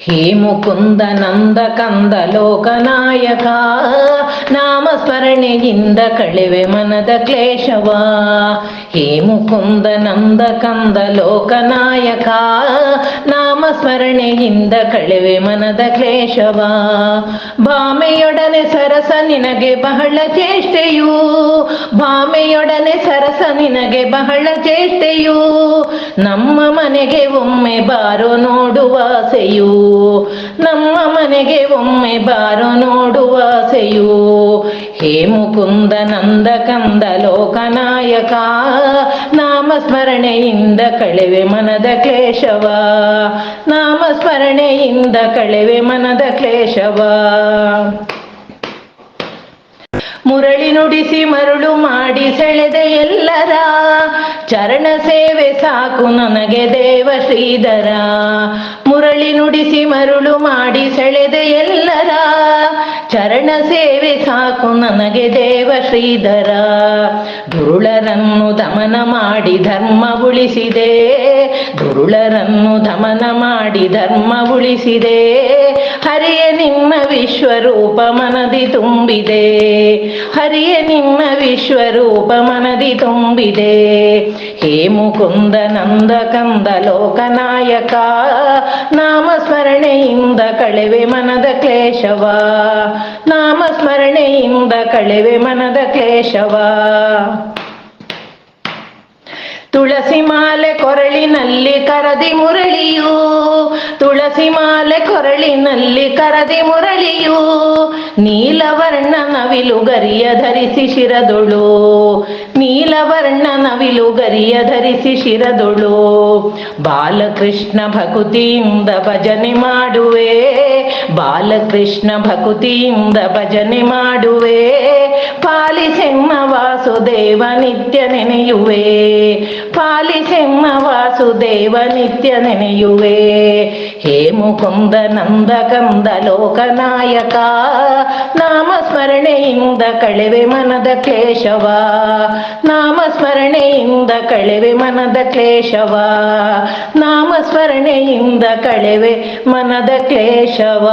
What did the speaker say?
ಹೇ ಮುಕುಂದ ನಂದ ಕಂದ ಲೋಕನಾಯಕ ನಾಮ ಸ್ಮರಣೆಯಿಂದ ಕಳೆವೆ ಮನದ ಕ್ಲೇಶವ ಹೇ ಮುಕುಂದ ನಂದ ಕಂದ ಲೋಕನಾಯಕ ನಾಮ ಸ್ಮರಣೆಯಿಂದ ಕಳೆವೆ ಮನದ ಕ್ಲೇಶವ. ಭಾಮೆಯೊಡನೆ ಸರಸ ನಿನಗೆ ಬಹಳ ಚೇಷ್ಟೆಯು. ಭಾಮೆಯೊಡನೆ ಸರಸ ನಿನಗೆ ಬಹಳ ಚೇಷ್ಟೆಯು. ನಮ್ಮ ಮನೆಗೆ ಒಮ್ಮೆ ಬಾರೋ ನೋಡುವ ಆಸೆಯು. ನಮ್ಮ ಮನೆಗೆ ಒಮ್ಮೆ ಬಾರೋ ನೋಡುವ ಆಸೆಯು. ಹೇ ಮುಕುಂದ ನಂದ ಕಂದ ಲೋಕನಾಯಕ ನಾಮ ಸ್ಮರಣೆಯಿಂದ ಕಳೆವೆ ಮನದ ಕ್ಲೇಶವ. ನಾಮಸ್ಮರಣೆಯಿಂದ ಕಳೆವೆ ಮನದ ಕ್ಲೇಶವ. ಮುರಳಿ ನುಡಿಸಿ ಮರುಳು ಮಾಡಿ ಸೆಳೆದ ಎಲ್ಲರ, ಚರಣ ಸೇವೆ ಸಾಕು ನನಗೆ ದೇವ ಶ್ರೀಧರ. ಮುರಳಿ ನುಡಿಸಿ ಮರುಳು ಮಾಡಿ ಸೆಳೆದ ಎಲ್ಲರ ಚರಣ ಸೇವೆ ಸಾಕು ನನಗೆ ದೇವ ಶ್ರೀಧರ. ದುರುಳರನ್ನು ದಮನ ಮಾಡಿ ಧರ್ಮ ಉಳಿಸಿದೆ. ದುರುಳರನ್ನು ದಮನ ಮಾಡಿ ಧರ್ಮ ಉಳಿಸಿದೆ. ಹರಿಯ ನಿಮ್ಮ ವಿಶ್ವರೂಪ ಮನದಿ ತುಂಬಿದೆ. ಹರಿಯ ನಿಮ್ಮ ವಿಶ್ವರೂಪ ಮನದಿ ತುಂಬಿದೆ. ಹೇ ಮುಕುಂದ ನಂದ ಕಂದ ಲೋಕನಾಯಕ ನಾಮ ಸ್ಮರಣೆಯಿಂದ ಕಳೆವೆ ಮನದ ಕ್ಲೇಶವ. ನಾಮ ಸ್ಮರಣೆಯಿಂದ ಕಳೆವೆ ಮನದ ಕ್ಲೇಶವ. ತುಳಸಿ ಮಾಲೆ ಕೊರಳಿನಲ್ಲಿ ಕರದಿ ಮುರಳಿಯು, ತುಳಸಿ ಮಾಲೆ ಕೊರಳಿನಲ್ಲಿ ಕರದಿ ಮುರಳಿಯು ನೀಲವರ್ಣ ನವಿಲು ಗರಿಯ ಧರಿಸಿ ಶಿರದೊಳು ನೀಲವರ್ಣ ನವಿಲು ಗರಿಯ ಧರಿಸಿ ಶಿರದೊಳು. ಬಾಲಕೃಷ್ಣ ಭಕುತಿಯಿಂದ ಭಜನೆ ಮಾಡುವೆ, ಬಾಲಕೃಷ್ಣ ಭಕುತಿಯಿಂದ ಭಜನೆ ಮಾಡುವೆ. ವಾಸುದೇವ ನಿತ್ಯ ನೆನೆಯುವೆ. ಪಾಲಿಸೆಮ್ಮ ವಾಸುದೇವ ನಿತ್ಯ ನೆನೆಯುವೆ. ಹೇ ಮುಕುಂದ ನಂದ ಕಂದ ಲೋಕನಾಯಕ ನಾಮ ಸ್ಮರಣೆಯಿಂದ ಕಳೆವೆ ಮನದ ಕ್ಲೇಶವ ನಾಮ ಸ್ಮರಣೆಯಿಂದ ಕಳೆವೆ ಮನದ ಕ್ಲೇಶವ ನಾಮ ಸ್ಮರಣೆಯಿಂದ ಕಳೆವೆ ಮನದ ಕ್ಲೇಶವ